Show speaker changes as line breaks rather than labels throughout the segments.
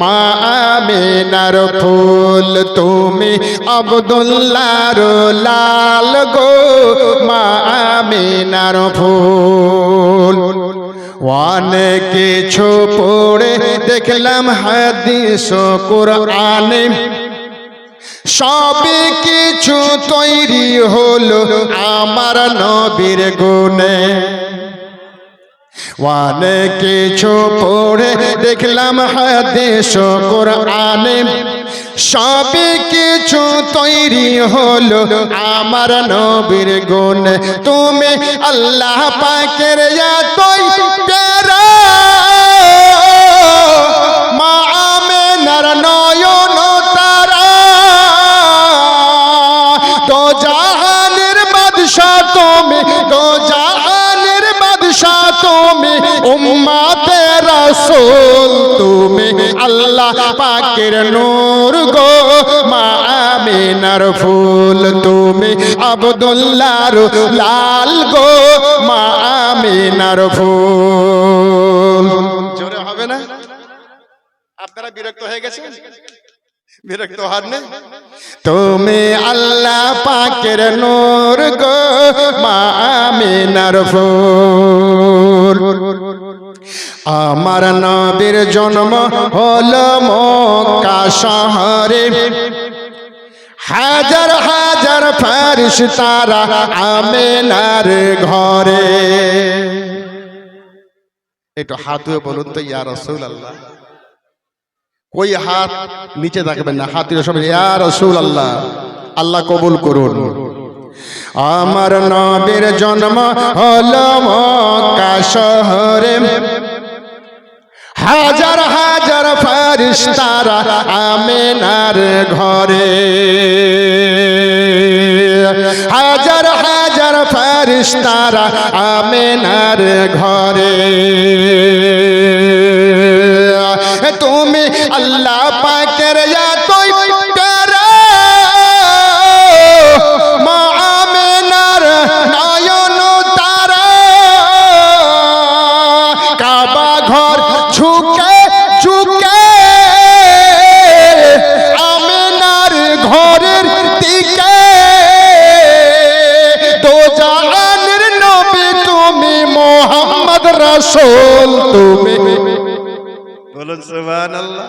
মা আমিনার ফুল তুমি আবদুল্লাহর লাল গো মা আমিনার ফুল। অনেক কিছু পড়ে দেখলাম হাদিস কোরআনে। সবই কিছু তৈরি হলো আমার নবীর গুণে। অনেক কিছু পড়ে দেখলাম হাদিস কোরআনে। সব কিছু তৈরি হলো আমার নবীর গুণ। তুমি আল্লাহ পাকের এতই তুমি উম্মাতে রাসূল, তুমি আল্লাহ পাকের নূর গো, মা আমিনার ফুল, তুমি আব্দুল্লাহর লাল গো, মা আমিনার ফুল। জোরে হবে না? আপনারা বিরক্ত হয়ে গেছেন? বিরক্ত হন না? তুমি আল্লাহ পাকের নূর গো, মা আমিনার ফুল। আমার নবীর জন্ম হলো মক্কা শহরে। হাজার হাজার ফারিস তারা আমেনার ঘরে। একটু হাত বলুন তো, ইয়া রসুল আল্লাহ ওই হাত নিচে থাকবেন না, হাত দিয়ে সবাই, ইয়া রসুল আল্লাহ আল্লাহ কবুল করুন। আমার নবীর জন্ম হলো শহরে। হাজার হাজার ফারিস্তারা আমেনার ঘরে। হাজার হাজার ফারিস্তারা আমেনার ঘরে। রাসূল তুমি। বলুন সুবহানাল্লাহ।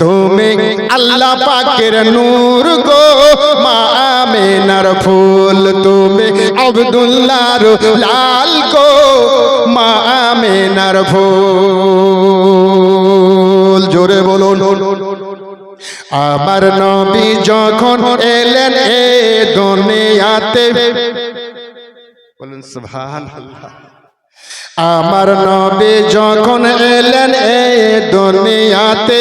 তুমি আল্লাহ পাকের নূর গো মা আমিনার ফুল তুমি আব্দুল্লাহর লাল গো মা আমিনার ফুল। জোরে বলুন। আমার নবী যখন এলেন এ দুনিয়াতে বলুন সুবহানাল্লাহ। আমার নবী যখন এলেন এই দুনিয়াতে,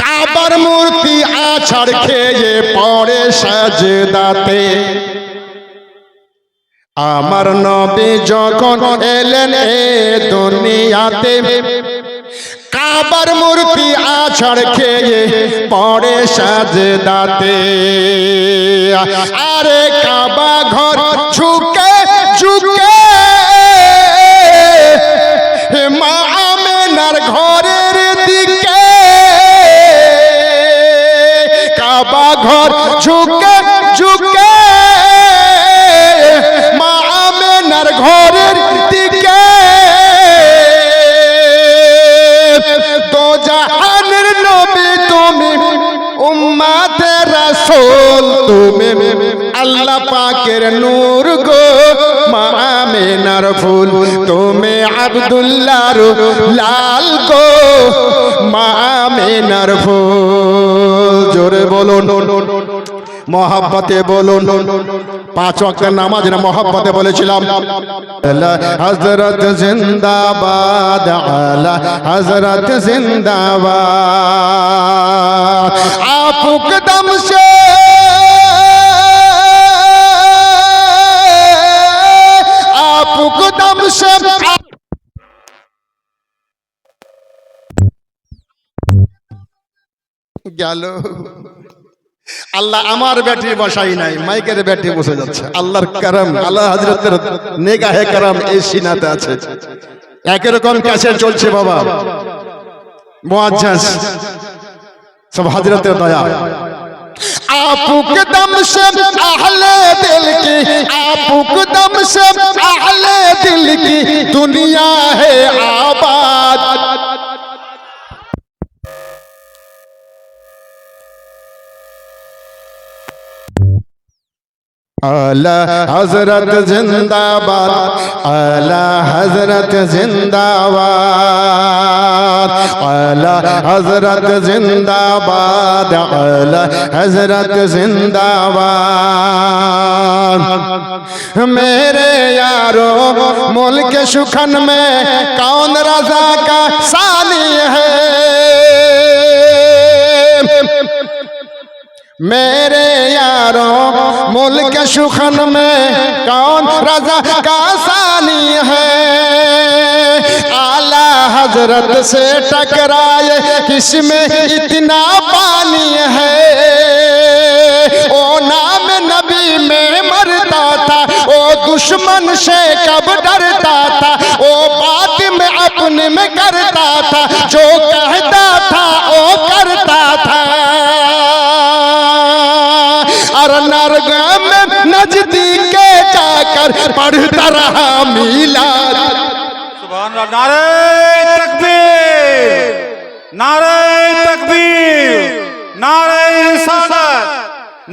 কাবার মূর্তি আছাড় খেয়ে পড়ে সাজদাতে। আমার নবী যখন এলেন এই দুনিয়াতে, কাবার মূর্তি আছাড় খেয়ে পড়ে সাজদাতে। আরে কাবা ঘর ঝুঁকে ঝুঁকে ঘর ঝুঁকে ঝুঁকে। মা আমেনার ঘরের দিকে। তো জাহানের নবী, তুমি উম্মাতে রাসূল, তুমি আল্লাহ পাকের নূর গো। মা আমিনার ফুল, তুমি আব্দুল্লাহর লাল গো। মা আমিনার ফুল। জোরে বলুন। মহাব্বতে বলুন। পাঁচ ওয়াক্তের নামাজ না মহাব্বতে বলেছিলাম। হজরত জিন্দাবাদ হজরত জিন্দাবাদ। আপুক দম সে। আপুক দম সে। গেল। আল্লাহ আমার ব্যাটারি বসাই নাই, মাইকের ব্যাটারি বসে যাচ্ছে। আল্লাহর কারাম, আল্লাহ হাজরতের নেগাহে কারাম এই সিনাতে আছে। একরকম ক্যাসেট চলছে বাবা। মুআজ্জাজ সব হাজরতের দয়া। আপুক দম সে আহলে দিল কি আপুক দম সে আহলে দিল কি, দুনিয়া হে আবাদ। اعلی حضرت زندہ باد اعلی حضرت زندہ باد اعلی حضرت زندہ باد اعلی حضرت زندہ باد۔ میرے یارو، ملک شکن میں کون رضا کا سالی ہے؟ मेरे यारों, मुल्क सुखन में कौन रजा का सानी है? आला हज़रत से टकराए, किसमें इतना पानी है? ओ नाम नबी में मरता था, ओ दुश्मन से कब डरता था? ओ बात में अपने में करता था, जो कहता और नरगा में नजदीक जाकर पढ़ता रहा मिलाद
सुभान अल्लाह नारे तकबीर नारे तकबीर नारे रिसालत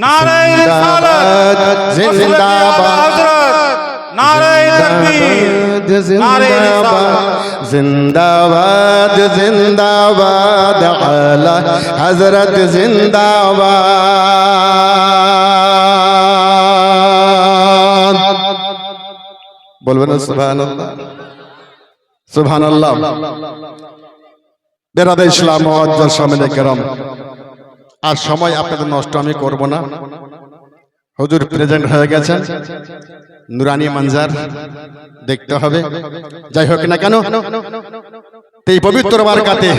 नारे रिसालत
जिंदाबाद
हजरत नारे तकबीर नारे रिसालत
जिंदाबाद जिंदाबाद आला हजरत जिंदाबाद আর সময় আপনাদের নষ্ট আমি করব না। হুজুর প্রেজেন্ট হয়ে গেছেন। নুরানি মানজার, দেখতে হবে। যাই হোক না কেন এই পবিত্র বারকাতে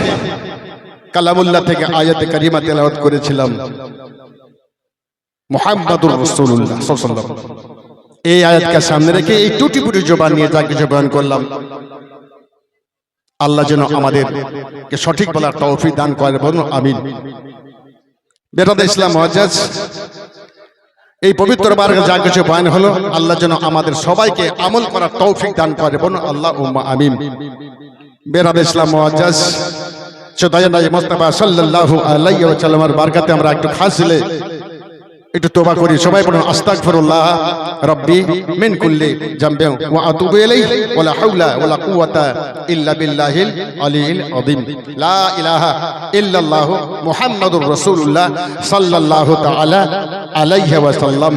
কালামুল্লাহ থেকে আয়াতে কারিমা তেলাওয়াত করেছিলাম। মোহাম্মদুর রাসূলুল্লাহ, সাল্লাল্লাহু এই আয়াতকে সামনে রেখে এই টুটি পুটি জবান নিয়ে যা কিছু বয়ান করলাম। আল্লাহ যেন আমাদেরকে সঠিক বলার তৌফিক দান করে বলুন, আমিন। বেরাদ ইসলাম মহাজাজ এই পবিত্র বারকে যা কিছু বয়ান হলো, আল্লাহ যেন আমাদের সবাইকে আমল করার তৌফিক দান করে বলুন আল্লাহ উম্মা আমিন। বেরাদ ইসলাম মহাজাজ চোদায় মোস্তফা ওয়া সাল্লামের বারকাতে আমরা একটু খাসিলে একটু তোবা করি। সবাই বলুন আস্তাগফিরুল্লাহ রব্বি মিন কুল্লি জামবি ওয়া আতুবু ইলাইহি ওয়ালা হাওলা ওয়ালা কুওয়াতা ইল্লা বিল্লাহিল আলিয়্যিল আযীম। লা ইলাহা ইল্লাল্লাহু মুহাম্মাদুর রাসূলুল্লাহ সাল্লাল্লাহু তাআলা আলাইহি ওয়া সাল্লাম